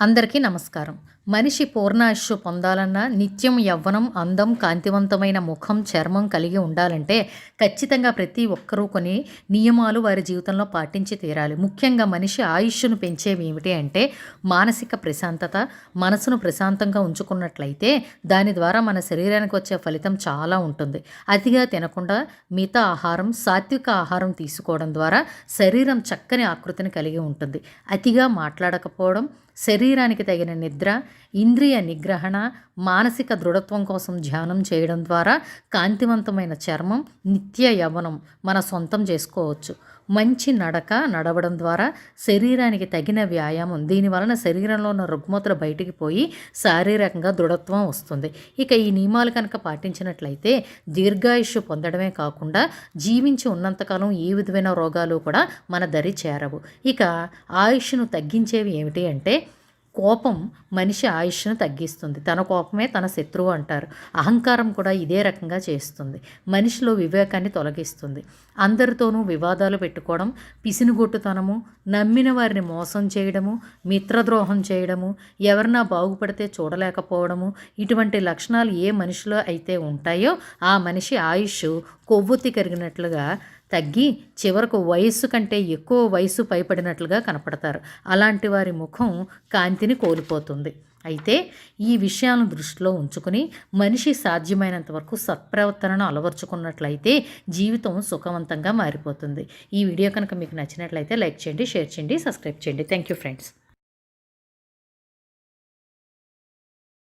అందరికీ నమస్కారం. మనిషి పూర్ణాశు పొందాలన్నా నిత్యం యవ్వనం అందం కాంతివంతమైన ముఖం చర్మం కలిగి ఉండాలంటే ఖచ్చితంగా ప్రతి ఒక్కరూ కొన్ని నియమాలు వారి జీవితంలో పాటించి తీరాలి. ముఖ్యంగా మనిషి ఆయుష్ను పెంచేవి ఏమిటి అంటే మానసిక ప్రశాంతత మనసును ప్రశాంతంగా ఉంచుకున్నట్లయితే దాని ద్వారా మన శరీరానికి వచ్చే ఫలితం చాలా ఉంటుంది. అతిగా తినకుండా మిగతా ఆహారం సాత్విక ఆహారం తీసుకోవడం ద్వారా శరీరం చక్కని ఆకృతిని కలిగి ఉంటుంది. అతిగా మాట్లాడకపోవడం శరీరానికి తగిన నిద్ర ఇంద్రియ నిగ్రహణ మానసిక దృఢత్వం కోసం ధ్యానం చేయడం ద్వారా కాంతివంతమైన చర్మం నిత్య యవనం మన సొంతం చేసుకోవచ్చు. మంచి నడక నడవడం ద్వారా శరీరానికి తగిన వ్యాయామం దీనివలన శరీరంలో ఉన్న రుగ్మతలు బయటికి పోయి శారీరకంగా దృఢత్వం వస్తుంది. ఇక ఈ నియమాలు కనుక పాటించినట్లయితే దీర్ఘాయుష్యు పొందడమే కాకుండా జీవించి ఉన్నంతకాలం ఏ విధమైన రోగాలు కూడా మన దరి చేరవు. ఇక ఆయుష్ను తగ్గించేవి ఏమిటి అంటే కోపం మనిషి ఆయుష్ను తగ్గిస్తుంది. తన కోపమే తన శత్రువు అంటారు. అహంకారం కూడా ఇదే రకంగా చేస్తుంది. మనిషిలో వివేకాన్ని తొలగిస్తుంది. అందరితోనూ వివాదాలు పెట్టుకోవడం పిసినుగొట్టుతనము నమ్మిన వారిని మోసం చేయడము మిత్రద్రోహం చేయడము ఎవరన్నా బాగుపడితే చూడలేకపోవడము ఇటువంటి లక్షణాలు ఏ మనిషిలో అయితే ఉంటాయో ఆ మనిషి ఆయుష్ కొవ్వొత్తి కరిగినట్లుగా తగ్గి చివరకు వయస్సు కంటే ఎక్కువ వయసు పైపడినట్లుగా కనపడతారు. అలాంటి వారి ముఖం కాంతిని కోల్పోతుంది. అయితే ఈ విషయాలను దృష్టిలో ఉంచుకుని మనిషి సాధ్యమైనంత వరకు సత్ప్రవర్తనను అలవర్చుకున్నట్లయితే జీవితం సుఖవంతంగా మారిపోతుంది. ఈ వీడియో కనుక మీకు నచ్చినట్లయితే లైక్ చేయండి షేర్ చేయండి సబ్స్క్రైబ్ చేయండి. Thank you friends.